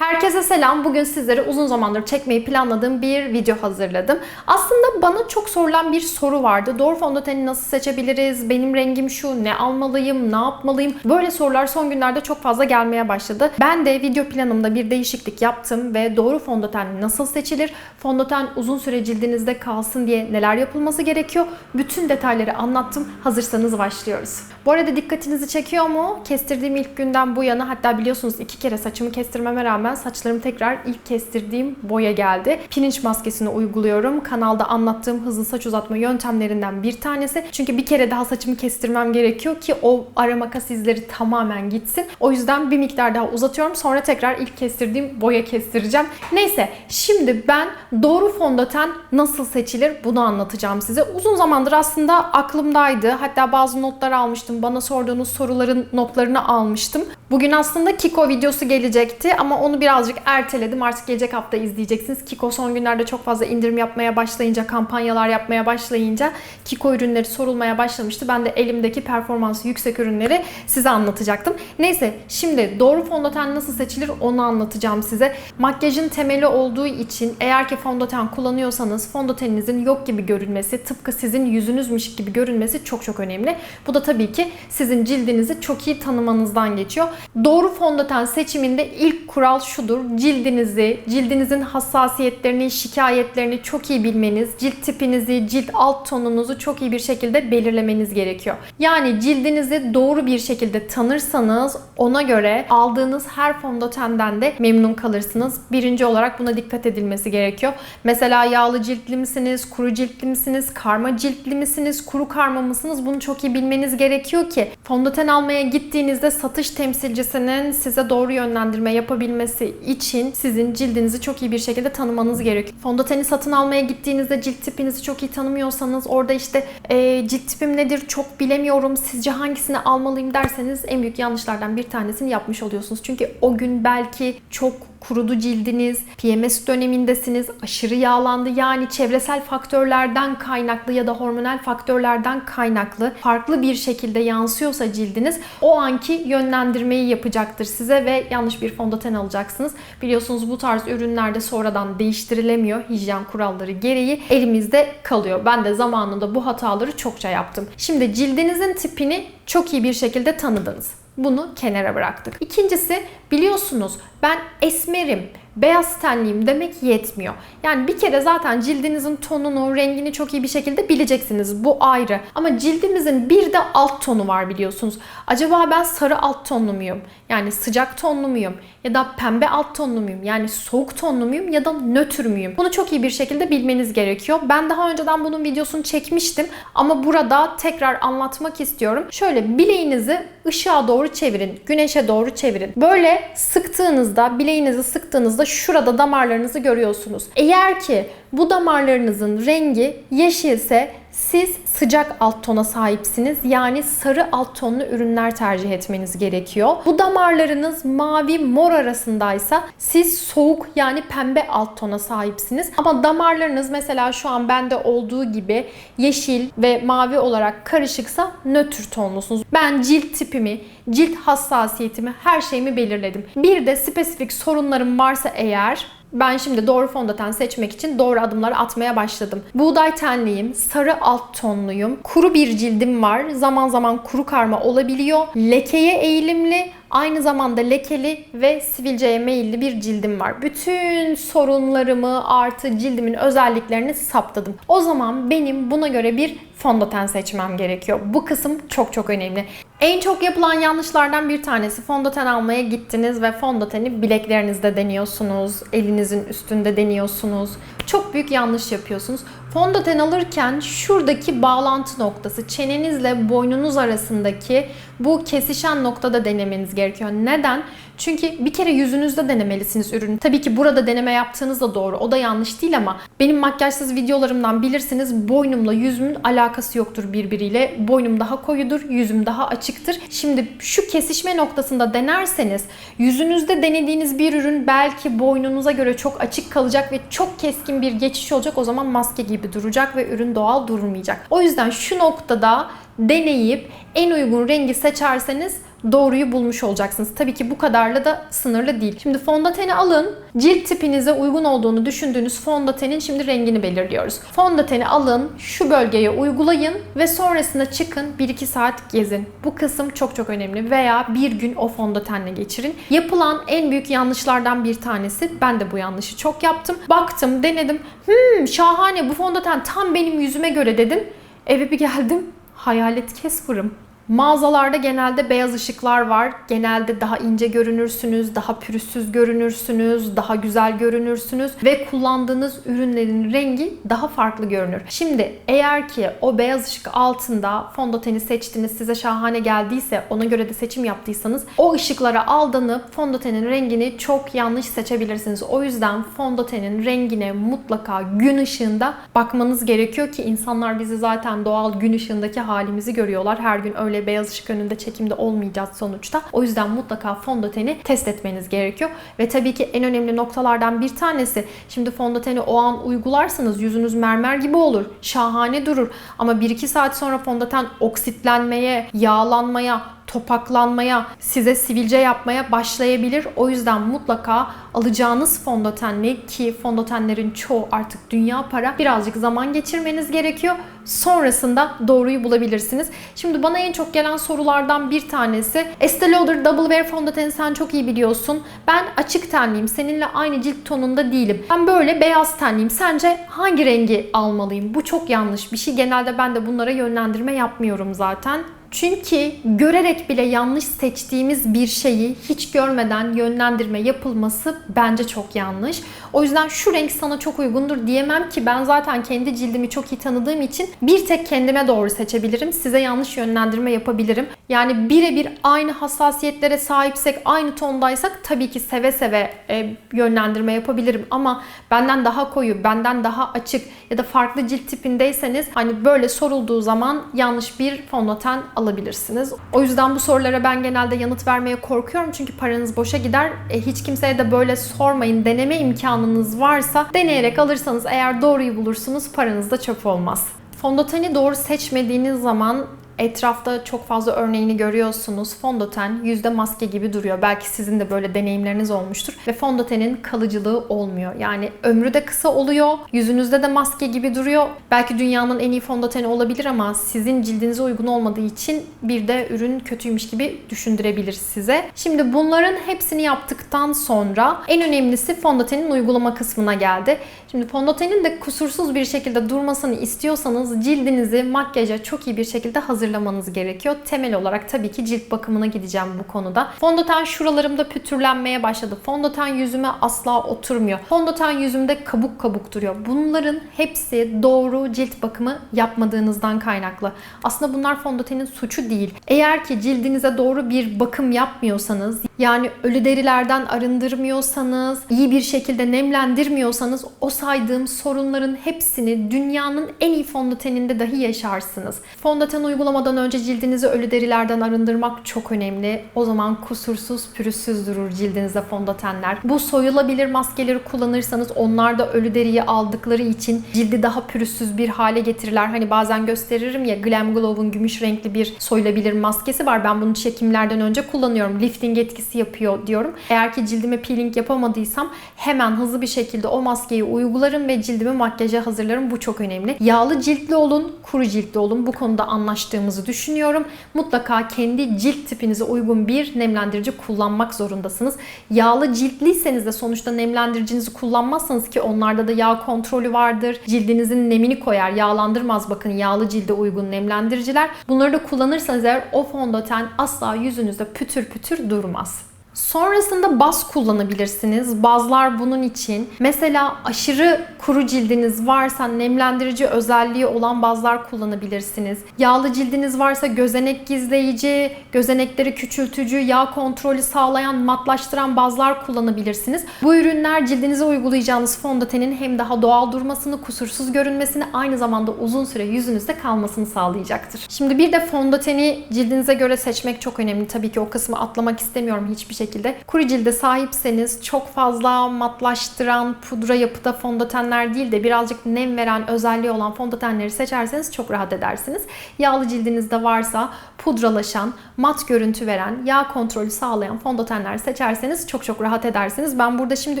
Herkese selam. Bugün sizlere uzun zamandır çekmeyi planladığım bir video hazırladım. Aslında bana çok sorulan bir soru vardı. Doğru fondöteni nasıl seçebiliriz? Benim rengim şu, ne almalıyım, ne yapmalıyım? Böyle sorular son günlerde çok fazla gelmeye başladı. Ben de video planımda bir değişiklik yaptım ve doğru fondöten nasıl seçilir? Fondöten uzun süre cildinizde kalsın diye neler yapılması gerekiyor? Bütün detayları anlattım. Hazırsanız başlıyoruz. Bu arada dikkatinizi çekiyor mu? Kestirdiğim ilk günden bu yana hatta biliyorsunuz iki kere saçımı kestirmeme rağmen saçlarım tekrar ilk kestirdiğim boya geldi. Pirinç maskesini uyguluyorum. Kanalda anlattığım hızlı saç uzatma yöntemlerinden bir tanesi. Çünkü bir kere daha saçımı kestirmem gerekiyor ki o ara makas izleri tamamen gitsin. O yüzden bir miktar daha uzatıyorum. Sonra tekrar ilk kestirdiğim boya kestireceğim. Neyse şimdi ben doğru fondöten nasıl seçilir bunu anlatacağım size. Uzun zamandır aslında aklımdaydı. Hatta bazı notlar almıştım. Bana sorduğunuz soruların notlarını almıştım. Bugün aslında Kiko videosu gelecekti ama onu birazcık erteledim. Artık gelecek hafta izleyeceksiniz. Kiko son günlerde çok fazla indirim yapmaya başlayınca, kampanyalar yapmaya başlayınca Kiko ürünleri sorulmaya başlamıştı. Ben de elimdeki performansı yüksek ürünleri size anlatacaktım. Neyse şimdi doğru fondöten nasıl seçilir onu anlatacağım size. Makyajın temeli olduğu için eğer ki fondöten kullanıyorsanız fondöteninizin yok gibi görünmesi, tıpkı sizin yüzünüzmüş gibi görünmesi çok çok önemli. Bu da tabii ki sizin cildinizi çok iyi tanımanızdan geçiyor. Doğru fondöten seçiminde ilk kural şudur. Cildinizi, cildinizin hassasiyetlerini, şikayetlerini çok iyi bilmeniz, cilt tipinizi, cilt alt tonunuzu çok iyi bir şekilde belirlemeniz gerekiyor. Yani cildinizi doğru bir şekilde tanırsanız ona göre aldığınız her fondötenden de memnun kalırsınız. Birinci olarak buna dikkat edilmesi gerekiyor. Mesela yağlı ciltli misiniz, kuru ciltli misiniz, karma ciltli misiniz, kuru karma mısınız? Bunu çok iyi bilmeniz gerekiyor ki fondöten almaya gittiğinizde satış temsilcisinin size doğru yönlendirme yapabilmesi için sizin cildinizi çok iyi bir şekilde tanımanız gerekiyor. Fondöteni satın almaya gittiğinizde cilt tipinizi çok iyi tanımıyorsanız orada işte e, cilt tipim nedir çok bilemiyorum sizce hangisini almalıyım derseniz en büyük yanlışlardan bir tanesini yapmış oluyorsunuz. Çünkü o gün belki çok kurudu cildiniz, PMS dönemindesiniz, aşırı yağlandı yani çevresel faktörlerden kaynaklı ya da hormonal faktörlerden kaynaklı farklı bir şekilde yansıyorsa cildiniz o anki yönlendirmeyi yapacaktır size ve yanlış bir fondöten alacaksınız. Biliyorsunuz bu tarz ürünlerde sonradan değiştirilemiyor hijyen kuralları gereği elimizde kalıyor. Ben de zamanında bu hataları çokça yaptım. Şimdi cildinizin tipini çok iyi bir şekilde tanıdınız. Bunu kenara bıraktık. İkincisi biliyorsunuz ben esmerim, beyaz tenliyim demek yetmiyor. Yani bir kere zaten cildinizin tonunu, rengini çok iyi bir şekilde bileceksiniz. Bu ayrı. Ama cildimizin bir de alt tonu var biliyorsunuz. Acaba ben sarı alt tonlu muyum? Yani sıcak tonlu muyum? Ya da pembe alt tonlu muyum? Yani soğuk tonlu muyum? Ya da nötr müyüm? Bunu çok iyi bir şekilde bilmeniz gerekiyor. Ben daha önceden bunun videosunu çekmiştim. Ama burada tekrar anlatmak istiyorum. Şöyle bileğinizi ışığa doğru çevirin. Güneşe doğru çevirin. Böyle sıktığınızda, bileğinizi sıktığınızda şurada damarlarınızı görüyorsunuz. Eğer ki bu damarlarınızın rengi yeşilse siz sıcak alt tona sahipsiniz. Yani sarı alt tonlu ürünler tercih etmeniz gerekiyor. Bu damarlarınız mavi mor arasındaysa siz soğuk yani pembe alt tona sahipsiniz. Ama damarlarınız mesela şu an bende olduğu gibi yeşil ve mavi olarak karışıksa nötr tonlusunuz. Ben cilt tipimi, cilt hassasiyetimi, her şeyimi belirledim. Bir de spesifik sorunlarım varsa eğer ben şimdi doğru fondöten seçmek için doğru adımları atmaya başladım. Buğday tenliyim, sarı alt tonluyum, kuru bir cildim var, zaman zaman kuru karma olabiliyor, lekeye eğilimli, aynı zamanda lekeli ve sivilceye meyilli bir cildim var. Bütün sorunlarımı artı cildimin özelliklerini saptadım. O zaman benim buna göre bir fondöten seçmem gerekiyor. Bu kısım çok çok önemli. En çok yapılan yanlışlardan bir tanesi fondöten almaya gittiniz ve fondöteni bileklerinizde deniyorsunuz, elinizin üstünde deniyorsunuz. Çok büyük yanlış yapıyorsunuz. Fondöten alırken şuradaki bağlantı noktası çenenizle boynunuz arasındaki bu kesişen noktada denemeniz gerekiyor. Neden? Çünkü bir kere yüzünüzde denemelisiniz ürünü. Tabii ki burada deneme yaptığınız da doğru. O da yanlış değil ama benim makyajsız videolarımdan bilirsiniz boynumla yüzümün alakası yoktur birbiriyle. Boynum daha koyudur, yüzüm daha açıktır. Şimdi şu kesişme noktasında denerseniz yüzünüzde denediğiniz bir ürün belki boynunuza göre çok açık kalacak ve çok keskin bir geçiş olacak. O zaman maske gibi duracak ve ürün doğal durmayacak. O yüzden şu noktada deneyip en uygun rengi seçerseniz doğruyu bulmuş olacaksınız. Tabii ki bu kadarla da sınırlı değil. Şimdi fondöteni alın. Cilt tipinize uygun olduğunu düşündüğünüz fondötenin şimdi rengini belirliyoruz. Fondöteni alın, şu bölgeye uygulayın ve sonrasında çıkın 1-2 saat gezin. Bu kısım çok çok önemli veya bir gün o fondötenle geçirin. Yapılan en büyük yanlışlardan bir tanesi. Ben de bu yanlışı çok yaptım. Baktım, denedim. Hmm şahane bu fondöten tam benim yüzüme göre dedim. Eve bir geldim. Hayalet kesfırım. Mağazalarda genelde beyaz ışıklar var. Genelde daha ince görünürsünüz, daha pürüzsüz görünürsünüz, daha güzel görünürsünüz ve kullandığınız ürünlerin rengi daha farklı görünür. Şimdi eğer ki o beyaz ışık altında fondöteni seçtiniz, size şahane geldiyse, ona göre de seçim yaptıysanız o ışıklara aldanıp fondötenin rengini çok yanlış seçebilirsiniz. O yüzden fondötenin rengine mutlaka gün ışığında bakmanız gerekiyor ki insanlar bizi zaten doğal gün ışığındaki halimizi görüyorlar. Her gün öyle beyaz ışık önünde çekimde olmayacağız sonuçta. O yüzden mutlaka fondöteni test etmeniz gerekiyor. Ve tabii ki en önemli noktalardan bir tanesi şimdi fondöteni o an uygularsanız yüzünüz mermer gibi olur. Şahane durur. Ama 1-2 saat sonra fondöten oksitlenmeye, yağlanmaya, topaklanmaya, size sivilce yapmaya başlayabilir. O yüzden mutlaka alacağınız fondötenle ki fondötenlerin çoğu artık dünya para birazcık zaman geçirmeniz gerekiyor. Sonrasında doğruyu bulabilirsiniz. Şimdi bana en çok gelen sorulardan bir tanesi Estee Lauder Double Wear fondöteni sen çok iyi biliyorsun. Ben açık tenliyim. Seninle aynı cilt tonunda değilim. Ben böyle beyaz tenliyim. Sence hangi rengi almalıyım? Bu çok yanlış bir şey. Genelde ben de bunlara yönlendirme yapmıyorum zaten. Çünkü görerek bile yanlış seçtiğimiz bir şeyi hiç görmeden yönlendirme yapılması bence çok yanlış. O yüzden şu renk sana çok uygundur diyemem ki ben zaten kendi cildimi çok iyi tanıdığım için bir tek kendime doğru seçebilirim. Size yanlış yönlendirme yapabilirim. Yani birebir aynı hassasiyetlere sahipsek, aynı tondaysak tabii ki seve seve e, yönlendirme yapabilirim ama benden daha koyu, benden daha açık ya da farklı cilt tipindeyseniz hani böyle sorulduğu zaman yanlış bir fondöten alabilirsiniz. O yüzden bu sorulara ben genelde yanıt vermeye korkuyorum çünkü paranız boşa gider. E, hiç kimseye de böyle sormayın. Deneme imkanınız varsa deneyerek alırsanız eğer doğruyu bulursunuz paranız da çöp olmaz. Fondöteni doğru seçmediğiniz zaman etrafta çok fazla örneğini görüyorsunuz. Fondöten yüzde maske gibi duruyor. Belki sizin de böyle deneyimleriniz olmuştur. Ve fondötenin kalıcılığı olmuyor. Yani ömrü de kısa oluyor. Yüzünüzde de maske gibi duruyor. Belki dünyanın en iyi fondöteni olabilir ama sizin cildinize uygun olmadığı için bir de ürün kötüymüş gibi düşündürebilir size. Şimdi bunların hepsini yaptıktan sonra en önemlisi fondötenin uygulama kısmına geldi. Şimdi fondötenin de kusursuz bir şekilde durmasını istiyorsanız cildinizi makyaja çok iyi bir şekilde hazırlamanız gerekiyor. Temel olarak tabii ki cilt bakımına gideceğim bu konuda. Fondöten şuralarımda pütürlenmeye başladı. Fondöten yüzüme asla oturmuyor. Fondöten yüzümde kabuk kabuk duruyor. Bunların hepsi doğru cilt bakımı yapmadığınızdan kaynaklı. Aslında bunlar fondötenin suçu değil. Eğer ki cildinize doğru bir bakım yapmıyorsanız yani ölü derilerden arındırmıyorsanız, iyi bir şekilde nemlendirmiyorsanız o saydığım sorunların hepsini dünyanın en iyi fondöteninde dahi yaşarsınız. Fondöten uygulamadan önce cildinizi ölü derilerden arındırmak çok önemli. O zaman kusursuz, pürüzsüz durur cildinize fondötenler. Bu soyulabilir maskeleri kullanırsanız onlar da ölü deriyi aldıkları için cildi daha pürüzsüz bir hale getirirler. Hani bazen gösteririm ya Glam Glow'un gümüş renkli bir soyulabilir maskesi var. Ben bunu çekimlerden önce kullanıyorum. Lifting etkisi yapıyor diyorum. Eğer ki cildime peeling yapamadıysam hemen hızlı bir şekilde o maskeyi uygularım ve cildimi makyaja hazırlarım. Bu çok önemli. Yağlı ciltli olun, kuru ciltli olun. Bu konuda anlaştığımızı düşünüyorum. Mutlaka kendi cilt tipinize uygun bir nemlendirici kullanmak zorundasınız. Yağlı ciltliyseniz de sonuçta nemlendiricinizi kullanmazsanız ki onlarda da yağ kontrolü vardır. Cildinizin nemini koyar, yağlandırmaz bakın yağlı cilde uygun nemlendiriciler. Bunları da kullanırsanız eğer o fondöten asla yüzünüzde pütür pütür durmaz. Sonrasında baz kullanabilirsiniz. Bazlar bunun için. Mesela aşırı kuru cildiniz varsa nemlendirici özelliği olan bazlar kullanabilirsiniz. Yağlı cildiniz varsa gözenek gizleyici, gözenekleri küçültücü, yağ kontrolü sağlayan, matlaştıran bazlar kullanabilirsiniz. Bu ürünler cildinize uygulayacağınız fondötenin hem daha doğal durmasını, kusursuz görünmesini, aynı zamanda uzun süre yüzünüzde kalmasını sağlayacaktır. Şimdi bir de fondöteni cildinize göre seçmek çok önemli. Tabii ki o kısmı atlamak istemiyorum hiçbir şekilde kuru cilde sahipseniz çok fazla matlaştıran pudra yapıda fondötenler değil de birazcık nem veren özelliği olan fondötenleri seçerseniz çok rahat edersiniz. Yağlı cildinizde varsa pudralaşan, mat görüntü veren, yağ kontrolü sağlayan fondötenler seçerseniz çok çok rahat edersiniz. Ben burada şimdi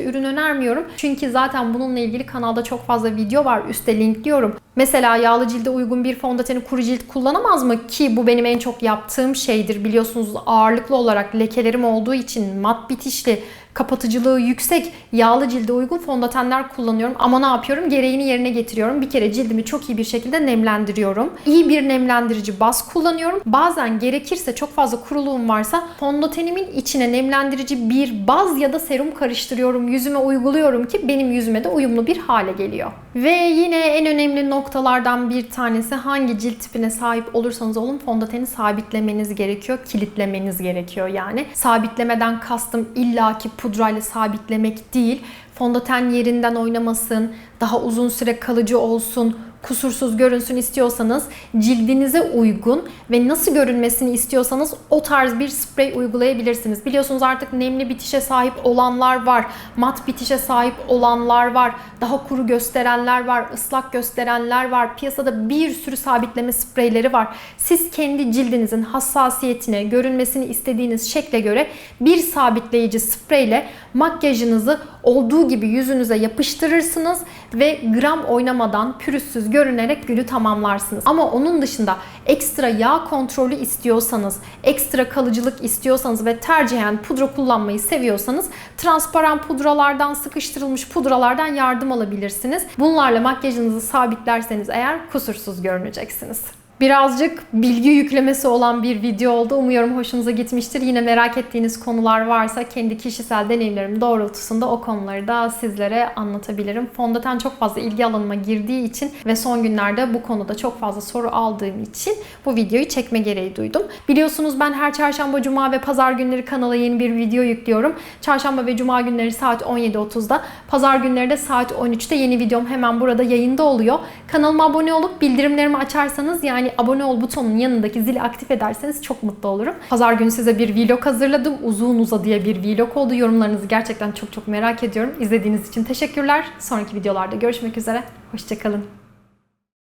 ürün önermiyorum. Çünkü zaten bununla ilgili kanalda çok fazla video var. Üste linkliyorum. Mesela yağlı cilde uygun bir fondöteni kuru cilt kullanamaz mı? Ki bu benim en çok yaptığım şeydir. Biliyorsunuz ağırlıklı olarak lekelerim olduğu için mat bitişli kapatıcılığı yüksek, yağlı cilde uygun fondötenler kullanıyorum. Ama ne yapıyorum? Gereğini yerine getiriyorum. Bir kere cildimi çok iyi bir şekilde nemlendiriyorum. İyi bir nemlendirici baz kullanıyorum. Bazen gerekirse çok fazla kuruluğum varsa fondötenimin içine nemlendirici bir baz ya da serum karıştırıyorum. Yüzüme uyguluyorum ki benim yüzüme de uyumlu bir hale geliyor. Ve yine en önemli noktalardan bir tanesi hangi cilt tipine sahip olursanız olun fondöteni sabitlemeniz gerekiyor. Kilitlemeniz gerekiyor yani. Sabitlemeden kastım illaki pudrayla sabitlemek değil. Fondöten yerinden oynamasın, daha uzun süre kalıcı olsun, kusursuz görünsün istiyorsanız cildinize uygun ve nasıl görünmesini istiyorsanız o tarz bir sprey uygulayabilirsiniz. Biliyorsunuz artık nemli bitişe sahip olanlar var, mat bitişe sahip olanlar var, daha kuru gösterenler var, ıslak gösterenler var. Piyasada bir sürü sabitleme spreyleri var. Siz kendi cildinizin hassasiyetine, görünmesini istediğiniz şekle göre bir sabitleyici spreyle makyajınızı olduğu gibi yüzünüze yapıştırırsınız ve gram oynamadan pürüzsüz görünerek günü tamamlarsınız. Ama onun dışında ekstra yağ kontrolü istiyorsanız, ekstra kalıcılık istiyorsanız ve tercihen pudra kullanmayı seviyorsanız transparan pudralardan, sıkıştırılmış pudralardan yardım alabilirsiniz. Bunlarla makyajınızı sabitlerseniz eğer kusursuz görüneceksiniz. Birazcık bilgi yüklemesi olan bir video oldu. Umuyorum hoşunuza gitmiştir. Yine merak ettiğiniz konular varsa kendi kişisel deneyimlerim doğrultusunda o konuları da sizlere anlatabilirim. Fondöten çok fazla ilgi alanıma girdiği için ve son günlerde bu konuda çok fazla soru aldığım için bu videoyu çekme gereği duydum. Biliyorsunuz ben her çarşamba, cuma ve pazar günleri kanala yeni bir video yüklüyorum. Çarşamba ve cuma günleri saat 17.30'da, pazar günleri de saat 13'te yeni videom hemen burada yayında oluyor. Kanalıma abone olup bildirimlerimi açarsanız yani abone ol butonunun yanındaki zili aktif ederseniz çok mutlu olurum. Pazar günü size bir vlog hazırladım. Uzun uza diye bir vlog oldu. Yorumlarınızı gerçekten çok çok merak ediyorum. İzlediğiniz için teşekkürler. Sonraki videolarda görüşmek üzere. Hoşçakalın.